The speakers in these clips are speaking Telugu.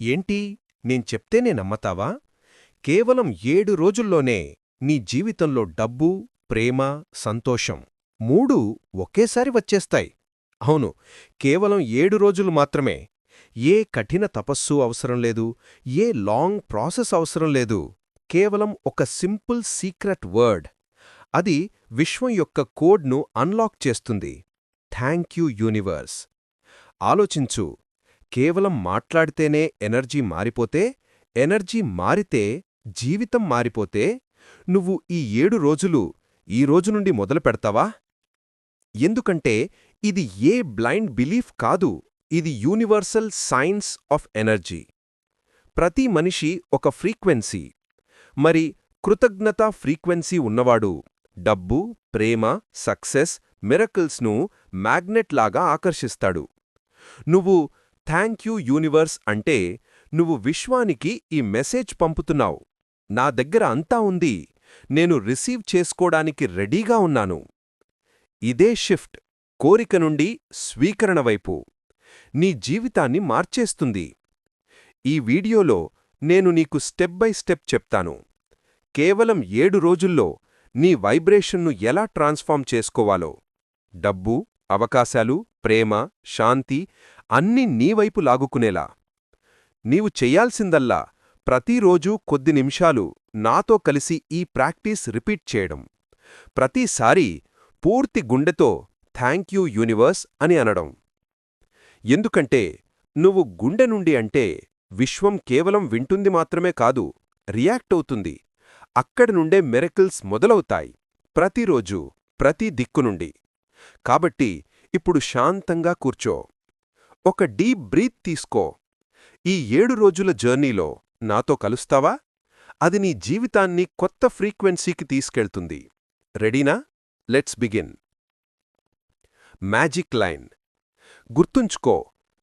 ఏంటి? నేను చెప్తేనే నమ్మతావా? కేవలం ఏడు రోజుల్లోనే నీ జీవితంలో డబ్బు ప్రేమ సంతోషం మూడూ ఒకేసారి వచ్చేస్తాయి. అవును కేవలం ఏడు రోజులు మాత్రమే. ఏ కఠిన తపస్సు అవసరం లేదు ఏ లాంగ్ ప్రాసెస్ అవసరం లేదు. కేవలం ఒక సింపుల్ సీక్రెట్ వర్డ్. అది విశ్వం యొక్క కోడ్ను అన్లాక్ చేస్తుంది. Thank you universe. ఆలోచించు కేవలం మాట్లాడితేనే ఎనర్జీ మారిపోతే ఎనర్జీ మారితే జీవితం మారిపోతే నువ్వు ఈ ఏడు రోజులు ఈ రోజు నుండి మొదలు పెడతావా? ఎందుకంటే ఇది ఏ బ్లైండ్ బిలీఫ్ కాదు ఇది యూనివర్సల్ సైన్స్ ఆఫ్ ఎనర్జీ. ప్రతి మనిషి ఒక ఫ్రీక్వెన్సీ. మరి కృతజ్ఞత ఫ్రీక్వెన్సీ ఉన్నవాడు డబ్బు ప్రేమ సక్సెస్ మిరకిల్స్ను మ్యాగ్నెట్లాగా ఆకర్షిస్తాడు. నువ్వు థ్యాంక్ యూ యూనివర్స్ అంటే నువ్వు విశ్వానికి ఈ మెసేజ్ పంపుతున్నావు. నా దగ్గర అంతా ఉంది. నేను రిసీవ్ చేసుకోడానికి రెడీగా ఉన్నాను. ఇదే షిఫ్ట్. కోరిక నుండి స్వీకరణ వైపు. నీ జీవితాన్ని మార్చేస్తుంది. ఈ వీడియోలో నేను నీకు స్టెప్ బై స్టెప్ చెప్తాను. కేవలం ఏడు రోజుల్లో నీ వైబ్రేషన్ను ఎలా ట్రాన్స్ఫార్మ్ చేసుకోవాలో. డబ్బు అవకాశాలు ప్రేమ శాంతి అన్నీ నీవైపు లాగుకునేలా. నీవు చెయ్యాల్సిందల్లా ప్రతిరోజూ కొద్ది నిమిషాలు నాతో కలిసి ఈ ప్రాక్టీస్ రిపీట్ చేయడం. ప్రతిసారీ పూర్తి గుండెతో థ్యాంక్ యూ యూనివర్స్ అని అనడం. ఎందుకంటే నువ్వు గుండె నుండి అంటే విశ్వం కేవలం వింటుంది మాత్రమే కాదు రియాక్ట్ అవుతుంది. అక్కడి నుండే మెరకిల్స్ మొదలవుతాయి ప్రతిరోజు ప్రతి దిక్కు నుండి. కాబట్టి ఇప్పుడు శాంతంగా కూర్చో. ఒక డీప్ బ్రీత్ తీసుకో. ఈ ఏడు రోజుల జర్నీలో నాతో కలుస్తావా? అది నీ జీవితాన్ని కొత్త ఫ్రీక్వెన్సీకి తీసుకెళ్తుంది. రెడీనా? Let's begin. Magic line. గుర్తుంచుకో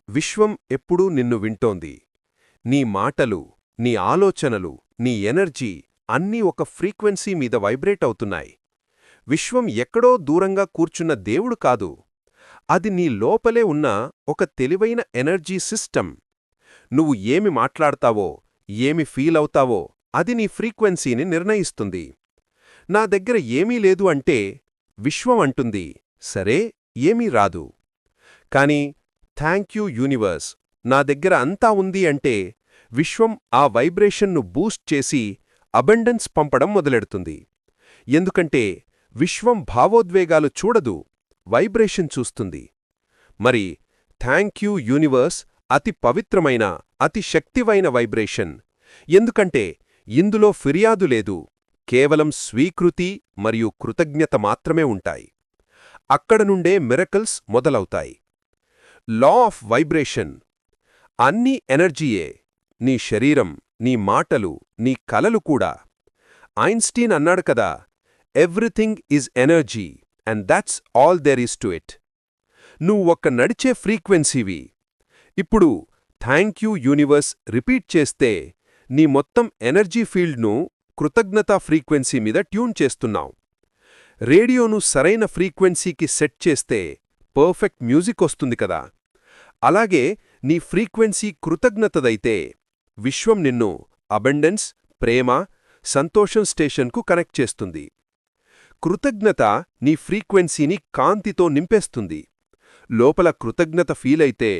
విశ్వం ఎప్పుడూ నిన్ను వింటోంది. నీ మాటలు నీ ఆలోచనలు నీ ఎనర్జీ అన్నీ ఒక ఫ్రీక్వెన్సీ మీద వైబ్రేట్ అవుతున్నాయి. విశ్వం ఎక్కడో దూరంగా కూర్చున్న దేవుడు కాదు. అది నీ లోపలే ఉన్న ఒక తెలివైన ఎనర్జీ సిస్టమ్. నువ్వు ఏమి మాట్లాడతావో ఏమి ఫీల్ అవుతావో అది నీ ఫ్రీక్వెన్సీని నిర్ణయిస్తుంది. నా దగ్గర ఏమీ లేదు అంటే విశ్వం అంటుంది సరే ఏమీ రాదు. కాని థ్యాంక్ యూ యూనివర్స్ నా దగ్గర అంతా ఉంది అంటే విశ్వం ఆ వైబ్రేషన్ను బూస్ట్ చేసి అబెండెన్స్ పంపడం మొదలెడుతుంది. ఎందుకంటే విశ్వం భావోద్వేగాలు చూడదు వైబ్రేషన్ చూస్తుంది. మరి థ్యాంక్ యూ యూనివర్స్ అతి పవిత్రమైన అతి శక్తివైన వైబ్రేషన్. ఎందుకంటే ఇందులో ఫిర్యాదు లేదు కేవలం స్వీకృతి మరియు కృతజ్ఞత మాత్రమే ఉంటాయి. అక్కడ నుండే మిరకల్స్ మొదలవుతాయి. Law of vibration. అన్ని ఎనర్జీయే నీ శరీరం నీ మాటలు నీ కలలు కూడా. ఐన్స్టీన్ అన్నాడు కదా everything is energy. And that's all there is to it నువ్వు ఒక్క నడిచే ఫ్రీక్వెన్సీవి. ఇప్పుడు థ్యాంక్ యూ యూనివర్స్ రిపీట్ చేస్తే నీ మొత్తం ఎనర్జీ ఫీల్డ్ను కృతజ్ఞతా ఫ్రీక్వెన్సీ మీద ట్యూన్ చేస్తున్నావు. రేడియోను సరైన ఫ్రీక్వెన్సీకి సెట్ చేస్తే పర్ఫెక్ట్ మ్యూజిక్ వస్తుంది కదా. అలాగే నీ ఫ్రీక్వెన్సీ కృతజ్ఞతదైతే విశ్వం నిన్ను అబెండెన్స్ ప్రేమ సంతోషం స్టేషన్కు కనెక్ట్ చేస్తుంది. కృతజ్ఞత నీ ఫ్రీక్వెన్సీని కాంతితో నింపేస్తుంది. లోపల కృతజ్ఞత ఫీలైతే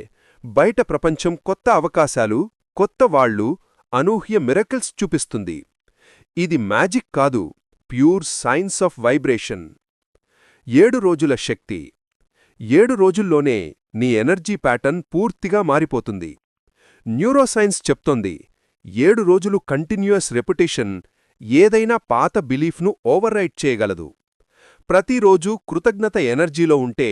బయట ప్రపంచం కొత్త అవకాశాలు కొత్త వాళ్ళు అనూహ్య మిరకల్స్ చూపిస్తుంది. ఇది మ్యాజిక్ కాదు ప్యూర్ సైన్స్ ఆఫ్ వైబ్రేషన్. ఏడు రోజుల శక్తి. ఏడు రోజుల్లోనే నీ ఎనర్జీ ప్యాటర్న్ పూర్తిగా మారిపోతుంది. న్యూరోసైన్స్ చెప్తోంది ఏడు రోజులు కంటిన్యూయస్ రెప్యుటేషన్ ఏదైనా పాత బిలీఫ్ను ఓవర్రైట్ చేయగలదు. ప్రతిరోజూ కృతజ్ఞత ఎనర్జీలో ఉంటే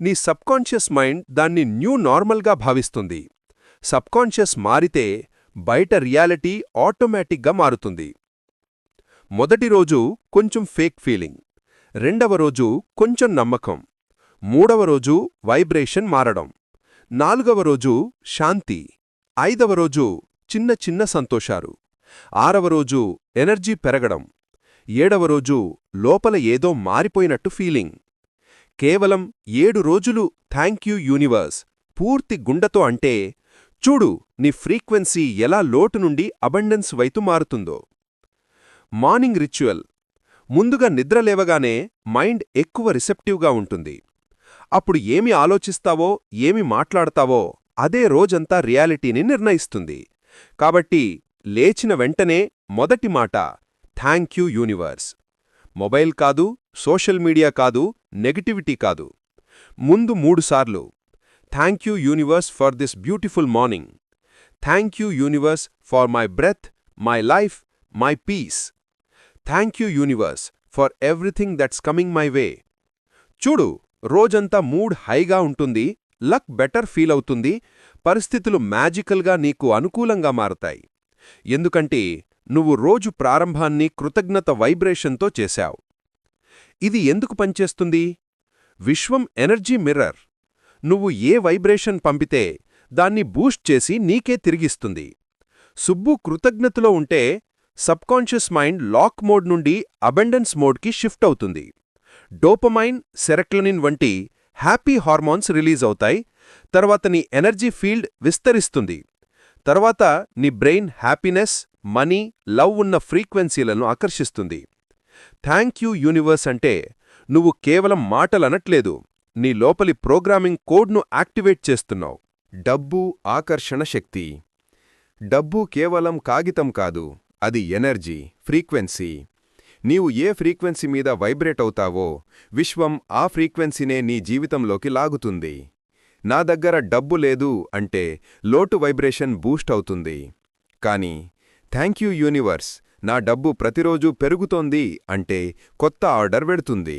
నీ సబ్కాన్షియస్ మైండ్ దాన్ని న్యూ నార్మల్గా భావిస్తుంది. సబ్కాన్షియస్ మారితే బయట రియాలిటీ ఆటోమేటిక్గా మారుతుంది. మొదటి రోజు కొంచెం ఫేక్ ఫీలింగ్. రెండవ రోజు కొంచెం నమ్మకం. మూడవ రోజు వైబ్రేషన్ మారడం. నాలుగవ రోజు శాంతి. ఐదవ రోజు చిన్న చిన్న సంతోషాలు. ఆరవ రోజు ఎనర్జీ పెరగడం. ఏడవ రోజు లోపల ఏదో మారిపోయినట్టు ఫీలింగ్. కేవలం ఏడు రోజులు థ్యాంక్ యూ యూనివర్స్ పూర్తి గుండెతో అంటే చూడు నీ ఫ్రీక్వెన్సీ ఎలా లోటు నుండి అబండెన్స్ వైపు మారుతుందో. మార్నింగ్ రిచువల్ ముందుగా నిద్రలేవగానే మైండ్ ఎక్కువ రిసెప్టివ్గా ఉంటుంది. అప్పుడు ఏమి ఆలోచిస్తావో ఏమి మాట్లాడతావో అదే రోజంతా రియాలిటీని నిర్ణయిస్తుంది. కాబట్టి లేచిన వెంటనే మొదటి మాట థ్యాంక్ యూ యూనివర్స్ మొబైల్ కాదు సోషల్ మీడియా కాదు నెగటివిటీ కాదు. ముందు మూడుసార్లు thank you universe for this beautiful morning thank you universe for my breath my life my peace thank you universe for everything that's coming my way చూడు రోజంతా మూడ్ హైగా ఉంటుంది లక్ బెటర్ ఫీల్ అవుతుంది పరిస్థితులు మ్యాజికల్గా నీకు అనుకూలంగా మారతాయి. ఎందుకంటే నువ్వు రోజు ప్రారంభాన్ని కృతజ్ఞత వైబ్రేషన్తో చేశావు. ఇది ఎందుకు పనిచేస్తుంది? విశ్వం ఎనర్జీ మిర్రర్. నువ్వు ఏ వైబ్రేషన్ పంపితే దాన్ని బూస్ట్ చేసి నీకే తిరిగిస్తుంది. సుబ్బు కృతజ్ఞతలో ఉంటే సబ్కాన్షియస్ మైండ్ లాక్ మోడ్ నుండి అబెండెన్స్ మోడ్కి షిఫ్ట్ అవుతుంది. డోపమైన్ సెరక్లనిన్ వంటి హ్యాపీ హార్మోన్స్ రిలీజ్ అవుతాయి. తర్వాత నీ ఎనర్జీ ఫీల్డ్ విస్తరిస్తుంది. తర్వాత నీ బ్రెయిన్ హ్యాపీనెస్ మనీ లవ్ ఉన్న ఫ్రీక్వెన్సీలను ఆకర్షిస్తుంది. థ్యాంక్ యూ యూనివర్స్ అంటే నువ్వు కేవలం మాటలనట్లేదు నీ లోపలి ప్రోగ్రామింగ్ కోడ్ను యాక్టివేట్ చేస్తున్నావు. డబ్బు ఆకర్షణ శక్తి. డబ్బు కేవలం కాగితం కాదు అది ఎనర్జీ ఫ్రీక్వెన్సీ. నీవు ఏ ఫ్రీక్వెన్సీ మీద వైబ్రేట్ అవుతావో విశ్వం ఆ ఫ్రీక్వెన్సీనే నీ జీవితంలోకి లాగుతుంది. నా దగ్గర డబ్బు లేదు అంటే లోటు వైబ్రేషన్ బూస్ట్ అవుతుంది. కానీ థ్యాంక్ యూ యూనివర్స్ నా డబ్బు ప్రతిరోజు పెరుగుతోంది అంటే కొత్త ఆర్డర్ పెడుతుంది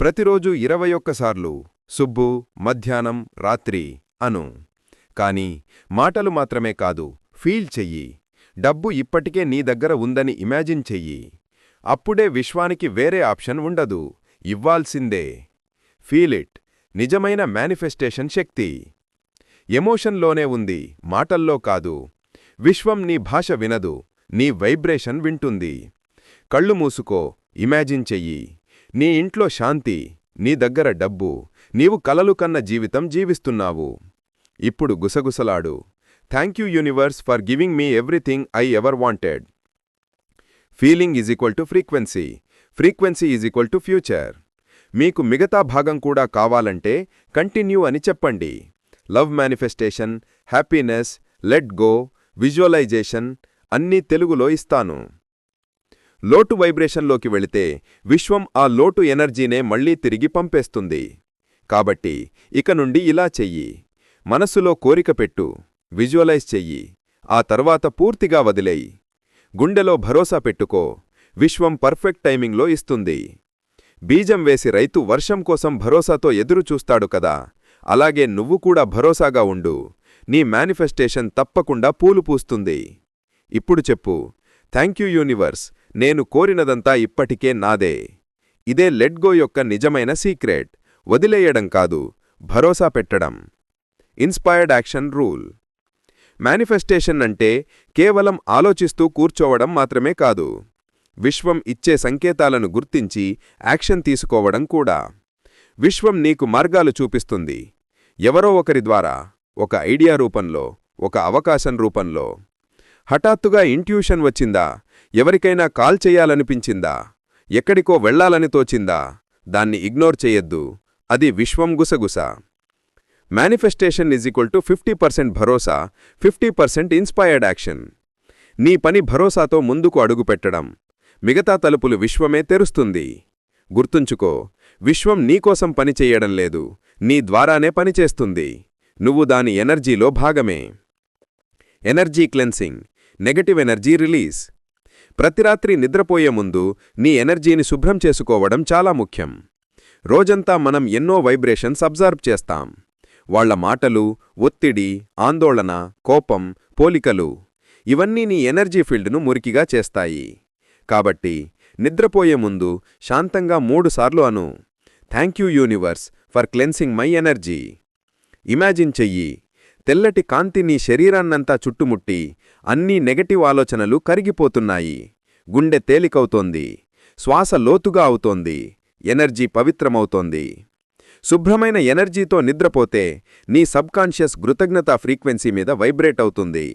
ప్రతిరోజు ఇరవై ఒక్కసార్లు సుబ్బు మధ్యాహ్నం రాత్రి అను. కానీ మాటలు మాత్రమే కాదు ఫీల్ చెయ్యి. డబ్బు ఇప్పటికే నీ దగ్గర ఉందని ఇమాజిన్ చెయ్యి. అప్పుడే విశ్వానికి వేరే ఆప్షన్ ఉండదు ఇవ్వాల్సిందే. Feel it. నిజమైన మేనిఫెస్టేషన్ శక్తి. ఎమోషన్లోనే ఉంది మాటల్లో కాదు. విశ్వం నీ భాష వినదు నీ వైబ్రేషన్ వింటుంది. కళ్ళు మూసుకో ఇమాజిన్ చెయ్యి. నీ ఇంట్లో శాంతి నీ దగ్గర డబ్బు నీవు కలలు కన్న జీవితం జీవిస్తున్నావు. ఇప్పుడు గుసగుసలాడు. Thank you universe for giving me everything I ever wanted feeling is equal to frequency frequency is equal to future మీకు మిగతా భాగం కూడా కావాలంటే కంటిన్యూ అని చెప్పండి. Love manifestation happiness let go visualisation అన్నీ తెలుగులో ఇస్తాను. లోటు వైబ్రేషన్లోకి వెళితే విశ్వం ఆ లోటు ఎనర్జీనే మళ్ళీ తిరిగి పంపేస్తుంది. కాబట్టి ఇక నుండి ఇలా చెయ్యి. మనస్సులో కోరిక పెట్టు. విజువలైజ్ చెయ్యి. ఆ తర్వాత పూర్తిగా వదిలేయి. గుండెలో భరోసా పెట్టుకో. విశ్వం పర్ఫెక్ట్ టైమింగ్లో ఇస్తుంది. బీజం వేసి రైతు వర్షం కోసం భరోసాతో ఎదురుచూస్తాడు కదా. అలాగే నువ్వు కూడా భరోసాగా ఉండు. నీ మేనిఫెస్టేషన్ తప్పకుండా పూలు పూస్తుంది. ఇప్పుడు చెప్పు. థ్యాంక్ యూ యూనివర్స్ నేను కోరినదంతా ఇప్పటికే నాదే. ఇదే లెట్గో యొక్క నిజమైన సీక్రెట్ వదిలేయడం కాదు. భరోసా పెట్టడం. ఇన్స్పైర్డ్ యాక్షన్ రూల్ మేనిఫెస్టేషన్ అంటే కేవలం ఆలోచిస్తూ కూర్చోవడం మాత్రమే కాదు. విశ్వం ఇచ్చే సంకేతాలను గుర్తించి యాక్షన్ తీసుకోవడం కూడా. విశ్వం నీకు మార్గాలు చూపిస్తుంది. ఎవరో ఒకరి ద్వారా ఒక ఐడియా రూపంలో ఒక అవకాశం రూపంలో. హఠాత్తుగా ఇంట్యూషన్ వచ్చిందా? ఎవరికైనా కాల్ చెయ్యాలనిపించిందా ఎక్కడికో వెళ్ళాలని తోచిందా? దాన్ని ఇగ్నోర్ చెయ్యొద్దు అది విశ్వం గుసగుస. Manifestation is equal to fifty percent Bharosa fifty percent inspired action నీ పని భరోసాతో ముందుకు అడుగుపెట్టడం. మిగతా తలుపులు విశ్వమే తెరుస్తుంది. గుర్తుంచుకో విశ్వం నీకోసం పనిచేయడం లేదు నీ ద్వారానే పనిచేస్తుంది నువ్వు దాని ఎనర్జీలో భాగమే. Energy cleansing negative energy release. ప్రతిరాత్రి నిద్రపోయే ముందు నీ ఎనర్జీని శుభ్రం చేసుకోవడం చాలా ముఖ్యం. రోజంతా మనం ఎన్నో వైబ్రేషన్స్ అబ్జర్వ్ చేస్తాం. వాళ్ళ మాటలు ఒత్తిడి ఆందోళన కోపం పోలికలు ఇవన్నీ నీ ఎనర్జీ ఫీల్డ్ను మురికిగా చేస్తాయి. కాబట్టి నిద్రపోయే ముందు శాంతంగా మూడుసార్లు అను. Thank you universe for cleansing my energy. Imagine చెయ్యి. తెల్లటి కాంతి నీ శరీరాన్నంతా చుట్టుముట్టి అన్నీ నెగటివ్ ఆలోచనలు కరిగిపోతున్నాయి. గుండె తేలికవుతోంది. శ్వాస లోతుగా అవుతోంది. ఎనర్జీ పవిత్రమవుతోంది. శుభ్రమైన ఎనర్జీతో నిద్రపోతే నీ సబ్కాన్షియస్ కృతజ్ఞతా ఫ్రీక్వెన్సీ మీద వైబ్రేట్ అవుతుంది.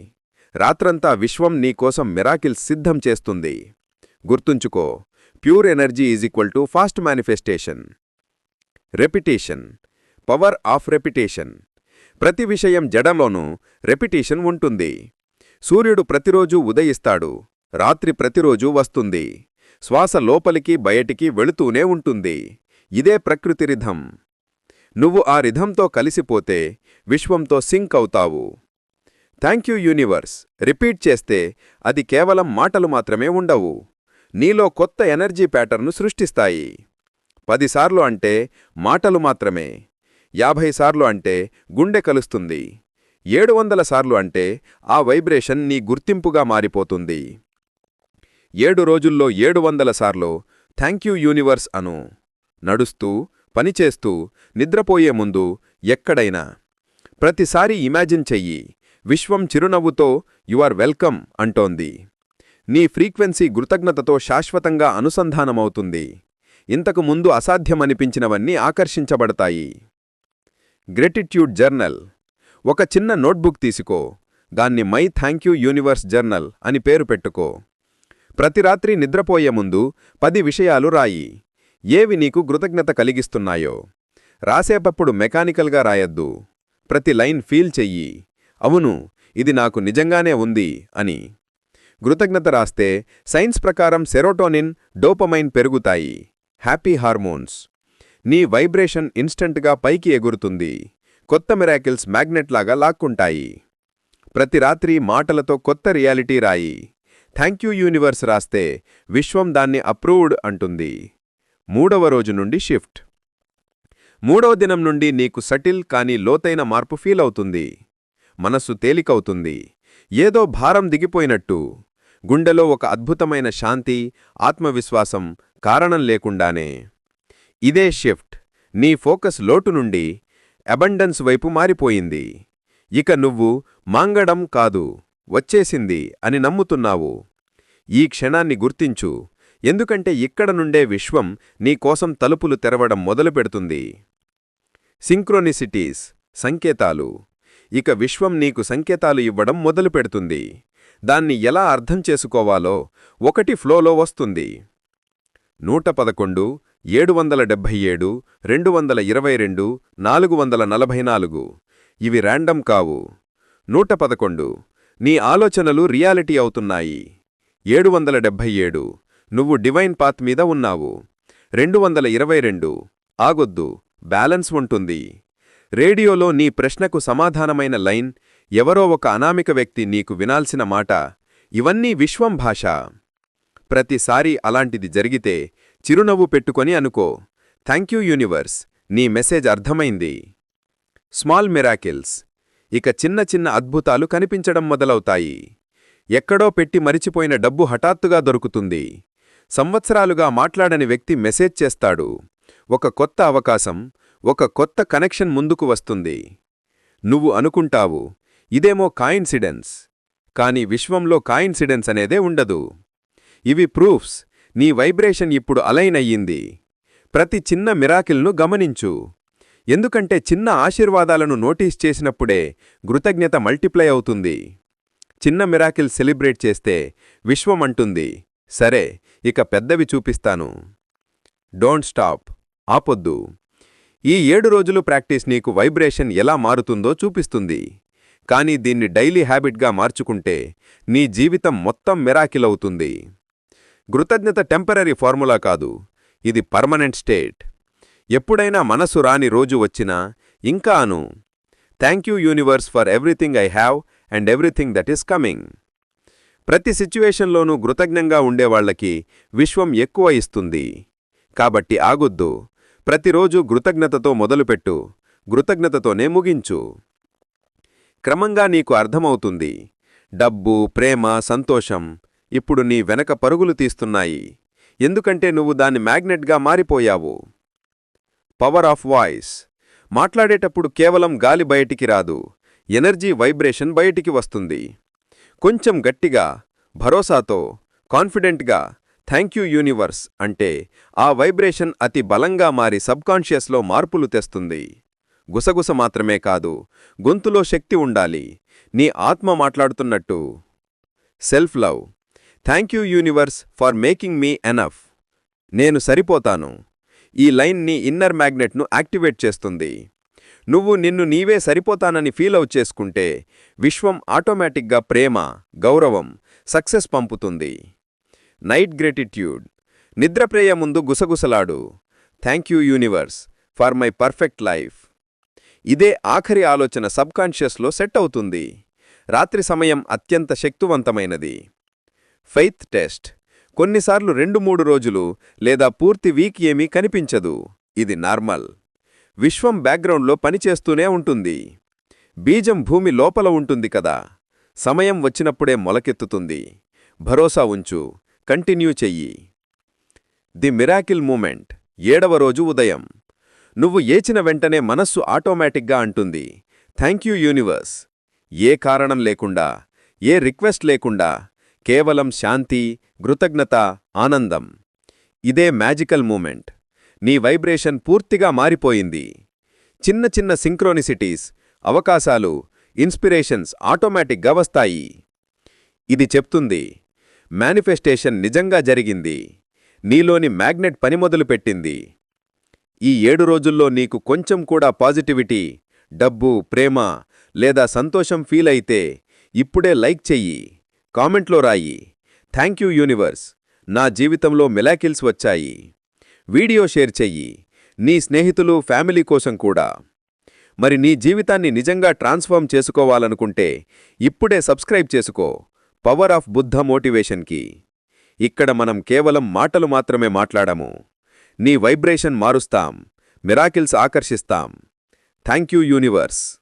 రాత్రంతా విశ్వం నీకోసం మిరాకిల్స్ సిద్ధం చేస్తుంది. గుర్తుంచుకో. Pure energy is equal to fast manifestation. Repetition. Power of repetition. ప్రతి విషయం జడంలోనూ రెపిటేషన్ ఉంటుంది. సూర్యుడు ప్రతిరోజూ ఉదయిస్తాడు. రాత్రి ప్రతిరోజూ వస్తుంది. శ్వాస లోపలికి బయటికి వెళుతూనే ఉంటుంది. ఇదే ప్రకృతి రిధం. నువ్వు ఆ రిధంతో కలిసిపోతే విశ్వంతో సింక్ అవుతావు. Thank you universe. రిపీట్ చేస్తే అది కేవలం మాటలు మాత్రమే ఉండవు. నీలో కొత్త ఎనర్జీ ప్యాటర్ను సృష్టిస్తాయి. పదిసార్లు అంటే మాటలు మాత్రమే. యాభై సార్లు అంటే గుండె కలుస్తుంది. ఏడు వందల సార్లు అంటే ఆ వైబ్రేషన్ నీ గుర్తింపుగా మారిపోతుంది. ఏడు రోజుల్లో ఏడు వందల సార్లు థ్యాంక్ యూ యూనివర్స్ అను. నడుస్తూ పనిచేస్తూ నిద్రపోయే ముందు ఎక్కడైనా. ప్రతిసారి ఇమాజిన్ చెయ్యి. విశ్వం చిరునవ్వుతో యు ఆర్ వెల్కమ్ అంటోంది. నీ ఫ్రీక్వెన్సీ కృతజ్ఞతతో శాశ్వతంగా అనుసంధానమవుతుంది. ఇంతకు ముందు అసాధ్యమనిపించినవన్నీ ఆకర్షించబడతాయి. గ్రెటిట్యూడ్ జర్నల్. ఒక చిన్న నోట్బుక్ తీసుకో. దాన్ని my thank you universe journal అని పేరు పెట్టుకో. ప్రతి రాత్రి నిద్రపోయే ముందు పది విషయాలు రాయి. ఏవి నీకు కృతజ్ఞత కలిగిస్తున్నాయో. రాసేటప్పుడు మెకానికల్గా రాయద్దు. ప్రతి లైన్ ఫీల్ చెయ్యి. అవును ఇది నాకు నిజంగానే ఉంది అని. కృతజ్ఞత రాస్తే సైన్స్ ప్రకారం సెరోటోనిన్ డోపమైన్ పెరుగుతాయి. Happy hormones. నీ వైబ్రేషన్ ఇన్స్టంట్గా పైకి ఎగురుతుంది. కొత్త మిరాకిల్స్ మ్యాగ్నెట్లాగా లాక్కుంటాయి. ప్రతి రాత్రి మాటలతో కొత్త రియాలిటీ రాయి. థ్యాంక్ యూ యూనివర్స్ రాస్తే విశ్వం దాన్ని అప్రూవ్డ్ అంటుంది. మూడవ రోజు నుండి షిఫ్ట్. మూడవ దినం నుండి నీకు సటిల్ కానీ లోతైన మార్పు ఫీల్ అవుతుంది. మనస్సు తేలికవుతుంది. ఏదో భారం దిగిపోయినట్టు. గుండెలో ఒక అద్భుతమైన శాంతి ఆత్మవిశ్వాసం కారణం లేకుండానే. ఇదే షిఫ్ట్. నీ ఫోకస్ లోటు నుండి అబండన్స్ వైపు మారిపోయింది. ఇక నువ్వు మాంగడం కాదు వచ్చేసింది అని నమ్ముతున్నావు. ఈ క్షణాన్ని గుర్తించు. ఎందుకంటే ఇక్కడ నుండే విశ్వం నీకోసం తలుపులు తెరవడం మొదలుపెడుతుంది సింక్రోనిసిటీస్ సంకేతాలు. ఇక విశ్వం నీకు సంకేతాలు ఇవ్వడం మొదలుపెడుతుంది దాన్ని ఎలా అర్థం చేసుకోవాలో ఒకటి ఫ్లోలో వస్తుంది. నూట పదకొండు ఏడు వందల డెబ్భై ఏడు రెండు వందల ఇరవై రెండు నాలుగు వందల నలభై నాలుగు. ఇవి ర్యాండమ్ కావు. నూట పదకొండు నీ ఆలోచనలు రియాలిటీ అవుతున్నాయి. ఏడు వందల డెబ్భై ఏడు నువ్వు డివైన్ పాత్ మీద ఉన్నావు. రెండు వందల ఇరవై రెండు ఆగొద్దు బ్యాలెన్స్ ఉంటుంది. రేడియోలో నీ ప్రశ్నకు సమాధానమైన లైన్ ఎవరో ఒక అనామిక వ్యక్తి నీకు వినాల్సిన మాట ఇవన్నీ విశ్వం భాష. ప్రతిసారి అలాంటిది జరిగితే చిరునవ్వు పెట్టుకొని అనుకో థ్యాంక్ యూ యూనివర్స్ నీ మెసేజ్ అర్థమైంది. స్మాల్ మిరాకిల్స్ ఇక చిన్న చిన్న అద్భుతాలు కనిపించడం మొదలవుతాయి. ఎక్కడో పెట్టి మరిచిపోయిన డబ్బు హఠాత్తుగా దొరుకుతుంది. సంవత్సరాలుగా మాట్లాడని వ్యక్తి మెసేజ్ చేస్తాడు. ఒక కొత్త అవకాశం ఒక కొత్త కనెక్షన్ ముందుకు వస్తుంది. నువ్వు అనుకుంటావు ఇదేమో కాయిన్సిడెన్స్. కాని విశ్వంలో కాయిన్సిడెన్స్ అనేదే ఉండదు. ఇవి ప్రూఫ్స్. నీ వైబ్రేషన్ ఇప్పుడు అలైన్ అయ్యింది. ప్రతి చిన్న మిరాకిల్ను గమనించు. ఎందుకంటే చిన్న ఆశీర్వాదాలను నోటీస్ చేసినప్పుడే కృతజ్ఞత మల్టిప్లై అవుతుంది. చిన్న మిరాకిల్ సెలిబ్రేట్ చేస్తే విశ్వం అంటుంది. సరే ఇక పెద్దవి చూపిస్తాను. Don't stop. ఆపొద్దు. ఈ ఏడు రోజులు ప్రాక్టీస్ నీకు వైబ్రేషన్ ఎలా మారుతుందో చూపిస్తుంది. కానీ దీన్ని డైలీ హ్యాబిట్గా మార్చుకుంటే నీ జీవితం మొత్తం మిరాకిల్ అవుతుంది. కృతజ్ఞత టెంపరరీ ఫార్ములా కాదు ఇది పర్మనెంట్ స్టేట్. ఎప్పుడైనా మనసు రాని రోజు వచ్చినా ఇంకా అను. Thank you universe for everything I have and everything that is coming. ప్రతి సిచ్యువేషన్లోనూ కృతజ్ఞంగా ఉండేవాళ్ళకి విశ్వం ఎక్కువ ఇస్తుంది. కాబట్టి ఆగొద్దు. ప్రతిరోజు కృతజ్ఞతతో మొదలుపెట్టు. కృతజ్ఞతతోనే ముగించు. క్రమంగా నీకు అర్థమవుతుంది. డబ్బు ప్రేమ సంతోషం ఇప్పుడు నీ వెనక పరుగులు తీస్తున్నాయి. ఎందుకంటే నువ్వు దాన్ని మ్యాగ్నెట్గా మారిపోయావు. Power of voice. మాట్లాడేటప్పుడు కేవలం గాలి బయటికి రాదు. ఎనర్జీ వైబ్రేషన్ బయటికి వస్తుంది. కొంచెం గట్టిగా భరోసాతో కాన్ఫిడెంట్గా థ్యాంక్ యూ యూనివర్స్ అంటే ఆ వైబ్రేషన్ అతి బలంగా మారి సబ్కాన్షియస్లో మార్పులు తెస్తుంది. గుసగుస మాత్రమే కాదు గొంతులో శక్తి ఉండాలి. నీ ఆత్మ మాట్లాడుతున్నట్టు. Self love. Thank you universe for making me enough. నేను సరిపోతాను. ఈ లైన్ నీ ఇన్నర్ మ్యాగ్నెట్ను యాక్టివేట్ చేస్తుంది. నువ్వు నిన్ను నీవే సరిపోతానని ఫీల్ అవుట్ చేసుకుంటే విశ్వం ఆటోమేటిక్గా ప్రేమ గౌరవం సక్సెస్ పంపుతుంది. Night gratitude. నిద్రప్రేయ ముందు గుసగుసలాడు. Thank you universe for my perfect life. ఇదే ఆఖరి ఆలోచన సబ్కాన్షియస్లో సెట్ అవుతుంది. రాత్రి సమయం అత్యంత శక్తివంతమైనది. Faith test. కొన్నిసార్లు రెండు మూడు రోజులు లేదా పూర్తి వీక్ ఏమీ కనిపించదు. ఇది నార్మల్. విశ్వం బ్యాక్గ్రౌండ్లో పనిచేస్తూనే ఉంటుంది. బీజం భూమి లోపల ఉంటుంది కదా. సమయం వచ్చినప్పుడే మొలకెత్తుతుంది. భరోసా ఉంచు. కంటిన్యూ చెయ్యి. The miracle moment. ఏడవ రోజు ఉదయం. నువ్వు ఏచిన వెంటనే మనస్సు ఆటోమేటిక్గా అంటుంది. Thank you universe. ఏ కారణం లేకుండా ఏ రిక్వెస్ట్ లేకుండా కేవలం శాంతి కృతజ్ఞత ఆనందం. ఇదే మ్యాజికల్ మూమెంట్. నీ వైబ్రేషన్ పూర్తిగా మారిపోయింది. చిన్న చిన్న సింక్రోనిసిటీస్ అవకాశాలు ఇన్స్పిరేషన్స్ ఆటోమేటిక్గా వస్తాయి. ఇది చెప్తుంది. మేనిఫెస్టేషన్ నిజంగా జరిగింది. నీలోని మ్యాగ్నెట్ పని మొదలుపెట్టింది. ఈ ఏడు రోజుల్లో నీకు కొంచెం కూడా పాజిటివిటీ డబ్బు ప్రేమ లేదా సంతోషం ఫీల్ అయితే ఇప్పుడే లైక్ చెయ్యి కామెంట్లో రాయి. Thank you universe. నా జీవితంలో మిలాకిల్స్ వచ్చాయి. వీడియో షేర్ చెయ్యి. నీ స్నేహితులు ఫ్యామిలీ కోసం కూడా. మరి నీ జీవితాన్ని నిజంగా ట్రాన్స్ఫార్మ్ చేసుకోవాలనుకుంటే ఇప్పుడే సబ్స్క్రైబ్ చేసుకో. పవర్ ఆఫ్ బుద్ధ మోటివేషన్కి. ఇక్కడ మనం కేవలం మాటలు మాత్రమే మాట్లాడము. నీ వైబ్రేషన్ మారుస్తాం. మిరాకిల్స్ ఆకర్షిస్తాం. Thank you universe.